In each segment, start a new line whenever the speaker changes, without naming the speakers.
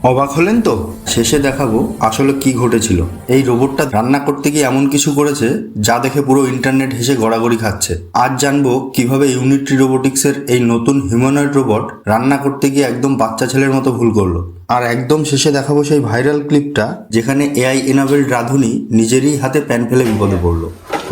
অবাক হলেন তো? শেষে দেখাবো আসলে কি ঘটেছিল। এই রোবটটা রান্না করতে গিয়ে এমন কিছু করেছে যা দেখে পুরো ইন্টারনেট হেসে গড়াগড়ি খাচ্ছে। আজ জানব কীভাবে ইউনিট্রি রোবোটিক্সের এই নতুন হিউম্যানয়েড রোবট রান্না করতে গিয়ে একদম বাচ্চা ছেলের মতো ভুল করল। আর একদম শেষে দেখাবো সেই ভাইরাল ক্লিপটা যেখানে এআই এনাবেল রাধুনি নিজেরই হাতে প্যান ফেলে বিপদে পড়ল।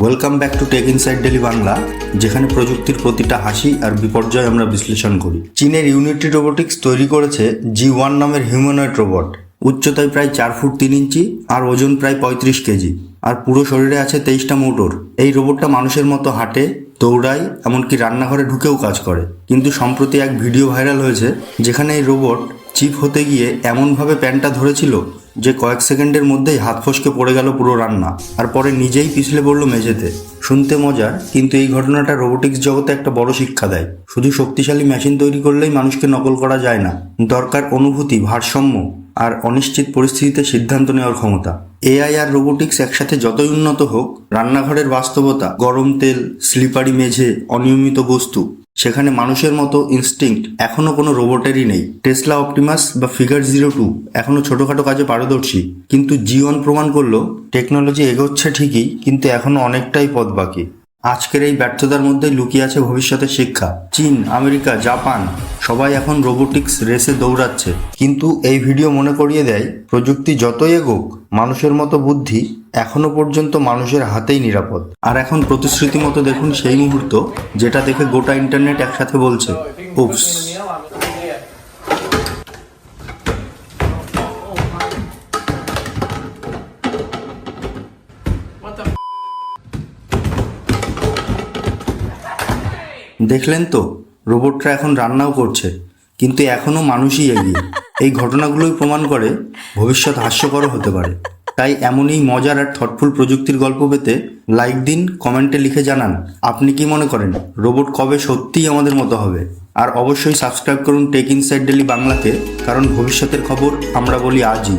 Welcome back to tech inside daily Bangla যেখানে প্রযুক্তির প্রতিটা হাসি আর বিপর্যয় আমরা বিশ্লেষণ করি। চীনের ইউনিটি রোবোটিক্স তৈরি করেছে জি ওয়ান নামের হিউম্যানয়েড রোবট উচ্চতায় প্রায় চার ফুট তিন ইঞ্চি আর ওজন প্রায় পঁয়ত্রিশ কেজি। আর পুরো শরীরে আছে তেইশটা মোটর। এই রোবটটা মানুষের মতো হাঁটে, দৌড়ায়, এমনকি রান্নাঘরে ঢুকেও কাজ করে। কিন্তু সম্প্রতি এক ভিডিও ভাইরাল হয়েছে, যেখানে এই রোবট চিপ হতে গিয়ে এমনভাবে প্যানটা ধরেছিল যে কয়েক সেকেন্ডের মধ্যেই হাত ফসকে পড়ে গেল পুরো রান্না, আর পরে নিজেই পিছলে পড়ল মেঝেতে। শুনতে মজার, কিন্তু এই ঘটনাটা রোবোটিক্স জগতে একটা বড় শিক্ষা দেয়। শুধু শক্তিশালী মেশিন তৈরি করলেই মানুষকে নকল করা যায় না। দরকার অনুভূতি, ভারসাম্য, আর অনিশ্চিত পরিস্থিতিতে সিদ্ধান্ত নেওয়ার ক্ষমতা। এআই আর রোবোটিক্স একসাথে যতই উন্নত হোক, রান্নাঘরের বাস্তবতা, গরম তেল, স্লিপারি মেঝে, অনিয়মিত বস্তু সেখানে মানুষের মতো ইনস্টিংক্ট এখনও কোনো রোবটেরই নেই। টেসলা অপটিমাস বা ফিগার জিরো টু এখনও ছোটোখাটো কাজে পারদর্শী। কিন্তু জিওন প্রমাণ করল টেকনোলজি এগোচ্ছে ঠিকই, কিন্তু এখনও অনেকটাই পথ বাকি। আজকের এই ব্যর্থতার মধ্যেই লুকিয়ে আছে ভবিষ্যতের শিক্ষা। চীন, আমেরিকা, জাপান, সবাই এখন রোবোটিক্স রেসে দৌড়াচ্ছে। কিন্তু এই ভিডিও মনে করিয়ে দেয়, প্রযুক্তি যতই এগোক, মানুষের মতো বুদ্ধি এখনও পর্যন্ত মানুষের হাতেই নিরাপদ। আর এখন প্রতিশ্রুতি মতো দেখুন সেই মুহূর্ত, যেটা দেখে গোটা ইন্টারনেট একসাথে বলছে উপস দেখলেন তো, রোবটরা এখন রান্নাও করছে, কিন্তু এখনও মানুষই এগিয়ে। এই ঘটনাগুলোই প্রমাণ করে ভবিষ্যৎ হাস্যকরও হতে পারে। তাই এমনই মজার আর থটফুল প্রযুক্তির গল্প পেতে লাইক দিন কমেন্টে লিখে জানান, আপনি কি মনে করেন, রোবট কবে সত্যিই আমাদের মতো হবে? আর অবশ্যই সাবস্ক্রাইব করুন টেক ইনসাইড ডেলি বাংলাকে, কারণ ভবিষ্যতের খবর আমরা বলি আজই।